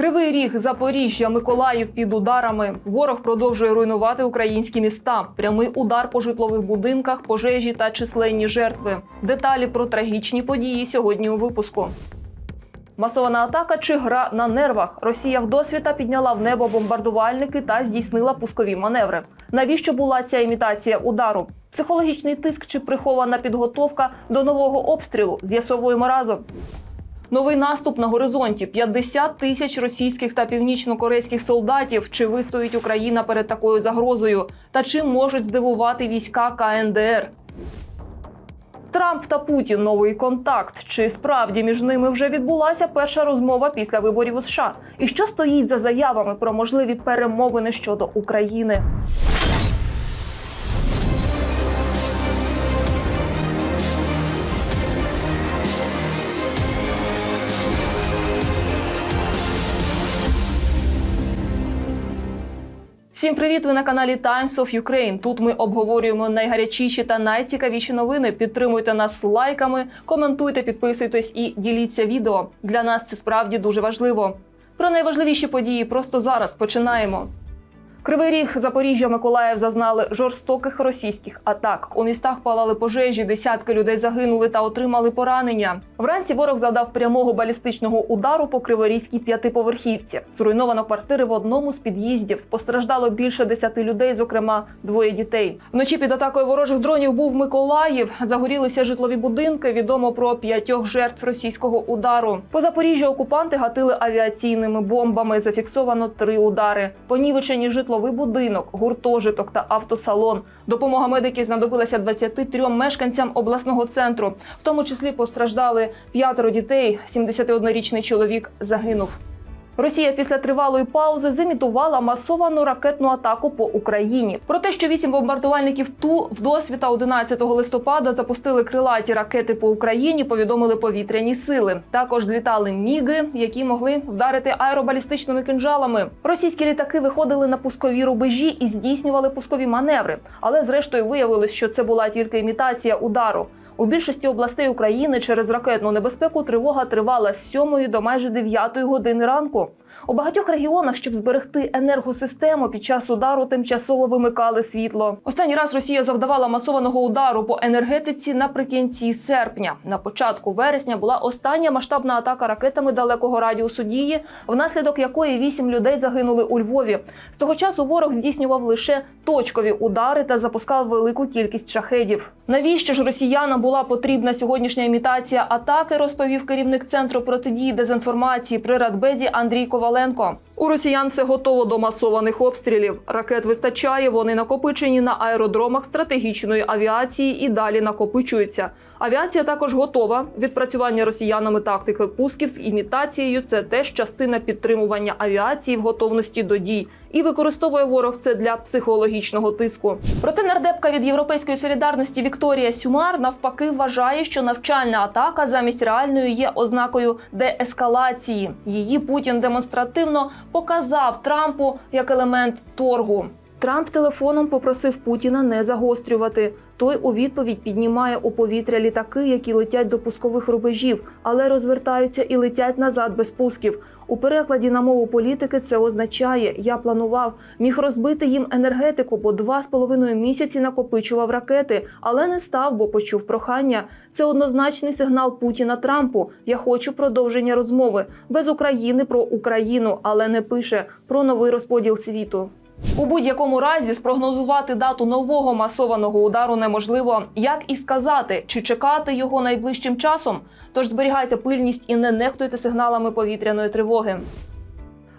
Кривий ріг, Запоріжжя, Миколаїв під ударами. Ворог продовжує руйнувати українські міста. Прямий удар по житлових будинках, пожежі та численні жертви. Деталі про трагічні події сьогодні у випуску. Масована атака чи гра на нервах. Росія вдосвіта підняла в небо бомбардувальники та здійснила пускові маневри. Навіщо була ця імітація удару? Психологічний тиск чи прихована підготовка до нового обстрілу? З'ясовуємо разом. Новий наступ на горизонті: 50 тисяч російських та північно-корейських солдатів. Чи вистоїть Україна перед такою загрозою? Та чим можуть здивувати війська КНДР? Трамп та Путін новий контакт. Чи справді між ними вже відбулася перша розмова після виборів у США? І що стоїть за заявами про можливі перемовини щодо України? Всім привіт! Ви на каналі Times of Ukraine. Тут ми обговорюємо найгарячіші та найцікавіші новини. Підтримуйте нас лайками, коментуйте, підписуйтесь і діліться відео. Для нас це справді дуже важливо. Про найважливіші події просто зараз починаємо. Кривий Ріг, Запоріжжя, Миколаїв зазнали жорстоких російських атак. У містах палали пожежі, десятки людей загинули та отримали поранення. Вранці ворог завдав прямого балістичного удару по криворізькій п'ятиповерхівці. Зруйновано квартири в одному з під'їздів. Постраждало більше десяти людей, зокрема двоє дітей. Вночі під атакою ворожих дронів був Миколаїв. Загорілися житлові будинки. Відомо про п'ятьох жертв російського удару. По Запоріжжю окупанти гатили авіаційними бомбами. Зафіксовано три удари. Понівечені житловий будинок, гуртожиток та автосалон. Допомога медиків знадобилася 23 мешканцям обласного центру. В тому числі постраждали п'ятеро дітей. 71-річний чоловік загинув. Росія після тривалої паузи зимітувала масовану ракетну атаку по Україні. Про те, що вісім бомбардувальників ту вдосвіта 11 листопада запустили крилаті ракети по Україні, повідомили повітряні сили. Також злітали міги, які могли вдарити аеробалістичними кинжалами. Російські літаки виходили на пускові рубежі і здійснювали пускові маневри. Але зрештою виявилось, що це була тільки імітація удару. У більшості областей України через ракетну небезпеку тривога тривала з 7 до майже 9 години ранку. У багатьох регіонах, щоб зберегти енергосистему, під час удару тимчасово вимикали світло. Останній раз Росія завдавала масованого удару по енергетиці наприкінці серпня. На початку вересня була остання масштабна атака ракетами далекого радіусу дії, внаслідок якої вісім людей загинули у Львові. З того часу ворог здійснював лише точкові удари та запускав велику кількість шахедів. Навіщо ж росіянам була потрібна сьогоднішня імітація атаки? Розповів керівник центру протидії дезінформації при Радбезі Андрій Коваленко. У росіян все готово до масованих обстрілів. Ракет вистачає. Вони накопичені на аеродромах стратегічної авіації і далі накопичуються. Авіація також готова. Відпрацювання росіянами тактики пусків з імітацією це теж частина підтримування авіації в готовності до дій. І використовує ворог це для психологічного тиску. Проте нардепка від європейської солідарності Вікторія Сюмар навпаки вважає, що навчальна атака замість реальної є ознакою деескалації. Її Путін демонстративно показав Трампу як елемент торгу. Трамп телефоном попросив Путіна не загострювати. Той у відповідь піднімає у повітря літаки, які летять до пускових рубежів, але розвертаються і летять назад без пусків. У перекладі на мову політики це означає: я планував, міг розбити їм енергетику, бо два з половиною місяці накопичував ракети, але не став, бо почув прохання. Це однозначний сигнал Путіна Трампу. Я хочу продовження розмови без України про Україну, але не пише про новий розподіл світу. У будь-якому разі спрогнозувати дату нового масованого удару неможливо. Як і сказати, чи чекати його найближчим часом. Тож зберігайте пильність і не нехтуйте сигналами повітряної тривоги.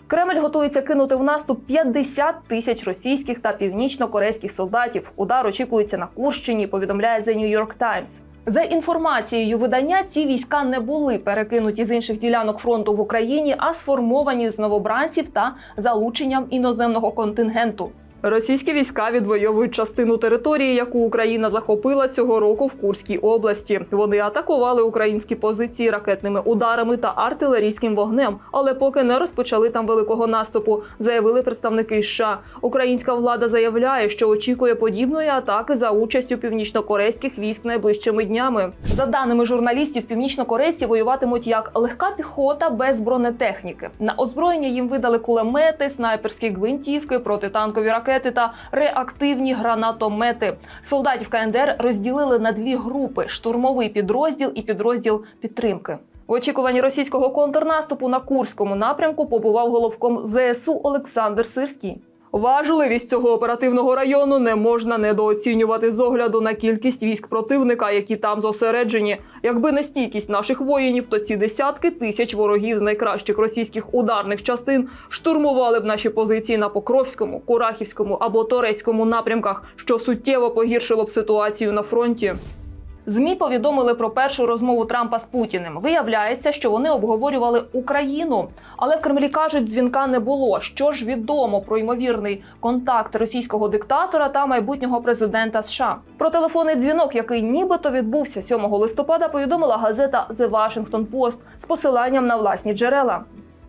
Кремль готується кинути в наступ 50 тисяч російських та північно-корейських солдатів. Удар очікується на Курщині. Повідомляє The New York Times. За інформацією видання, ці війська не були перекинуті з інших ділянок фронту в Україні, а сформовані з новобранців та залученням іноземного контингенту. Російські війська відвоюють частину території, яку Україна захопила цього року в Курській області. Вони атакували українські позиції ракетними ударами та артилерійським вогнем, але поки не розпочали там великого наступу, заявили представники США. Українська влада заявляє, що очікує подібної атаки за участю північнокорейських військ найближчими днями. За даними журналістів, північнокорейці воюватимуть як легка піхота без бронетехніки. На озброєння їм видали кулемети, снайперські гвинтівки, протитанкові ракети та реактивні гранатомети. Солдатів КНДР розділили на дві групи: штурмовий підрозділ і підрозділ підтримки. В очікуванні російського контрнаступу на Курському напрямку побував головком ЗСУ Олександр Сирський. Важливість цього оперативного району не можна недооцінювати з огляду на кількість військ противника, які там зосереджені. Якби не стійкість наших воїнів, то ці десятки тисяч ворогів з найкращих російських ударних частин штурмували б наші позиції на Покровському, Курахівському або Торецькому напрямках, що суттєво погіршило б ситуацію на фронті. ЗМІ повідомили про першу розмову Трампа з Путіним. Виявляється, що вони обговорювали Україну, але в Кремлі кажуть, дзвінка не було. Що ж відомо про ймовірний контакт російського диктатора та майбутнього президента США? Про телефонний дзвінок, який нібито відбувся 7 листопада, повідомила газета The Washington Post з посиланням на власні джерела.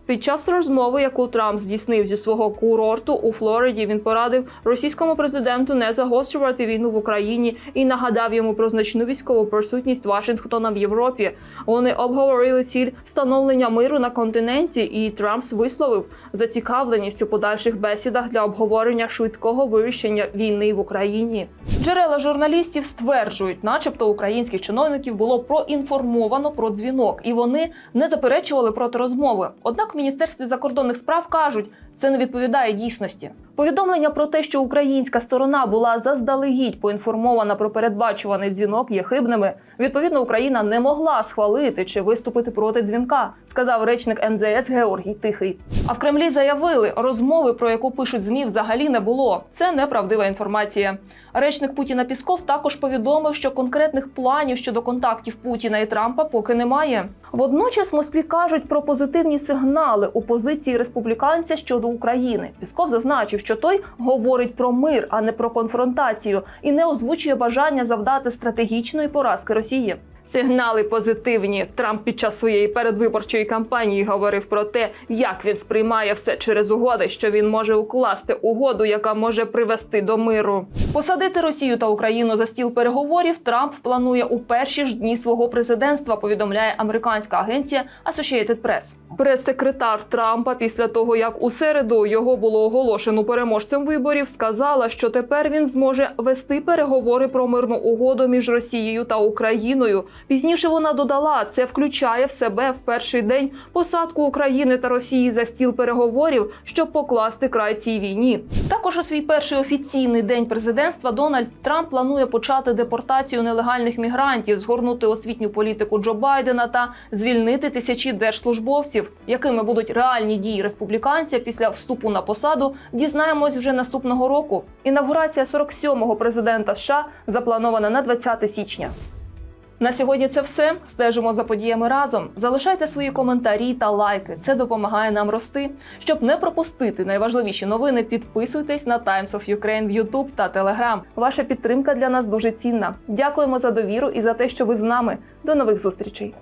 Під час розмови, яку Трамп здійснив зі свого курорту у Флориді, він порадив російському президенту не загострювати війну в Україні і нагадав йому про значну військову присутність Вашингтона в Європі. Вони обговорили ціль встановлення миру на континенті, і Трамп висловив зацікавленість у подальших бесідах для обговорення швидкого вирішення війни в Україні. Джерела журналістів стверджують, начебто українських чиновників було проінформовано про дзвінок, і вони не заперечували проти розмови. Однак в міністерстві закордонних справ кажуть, це не відповідає дійсності. Повідомлення про те, що українська сторона була заздалегідь поінформована про передбачуваний дзвінок, є хибними. Відповідно, Україна не могла схвалити чи виступити проти дзвінка, сказав речник МЗС Георгій Тихий. А в Кремлі заявили, розмови, про яку пишуть змі, взагалі не було. Це неправдива інформація. Речник Путіна Пісков також повідомив, що конкретних планів щодо контактів Путіна і Трампа поки немає. Водночас в Москві кажуть про позитивні сигнали у позиції республіканця щодо України. Пісков зазначив, що той говорить про мир, а не про конфронтацію, і не озвучує бажання завдати стратегічної поразки Росії. Сигнали позитивні. Трамп під час своєї передвиборчої кампанії говорив про те, як він сприймає все через угоди, що він може укласти угоду, яка може привести до миру. Посадити Росію та Україну за стіл переговорів Трамп планує у перші ж дні свого президентства. Повідомляє американська агенція Associated Press. Прес-секретар Трампа після того, як у середу його було оголошено переможцем виборів, сказала, що тепер він зможе вести переговори про мирну угоду між Росією та Україною. Пізніше вона додала, це включає в себе в перший день посадку України та Росії за стіл переговорів, щоб покласти край цій війні. Також у свій перший офіційний день президентства Дональд Трамп планує почати депортацію нелегальних мігрантів, згорнути освітню політику Джо Байдена та звільнити тисячі держслужбовців. Якими будуть реальні дії республіканця після вступу на посаду, дізнаємось вже наступного року. Інавгурація 47-го президента США запланована на 20 січня. На сьогодні це все. Стежимо за подіями разом. Залишайте свої коментарі та лайки. Це допомагає нам рости. Щоб не пропустити найважливіші новини, підписуйтесь на Times of Ukraine в YouTube та Telegram. Ваша підтримка для нас дуже цінна. Дякуємо за довіру і за те, що ви з нами. До нових зустрічей.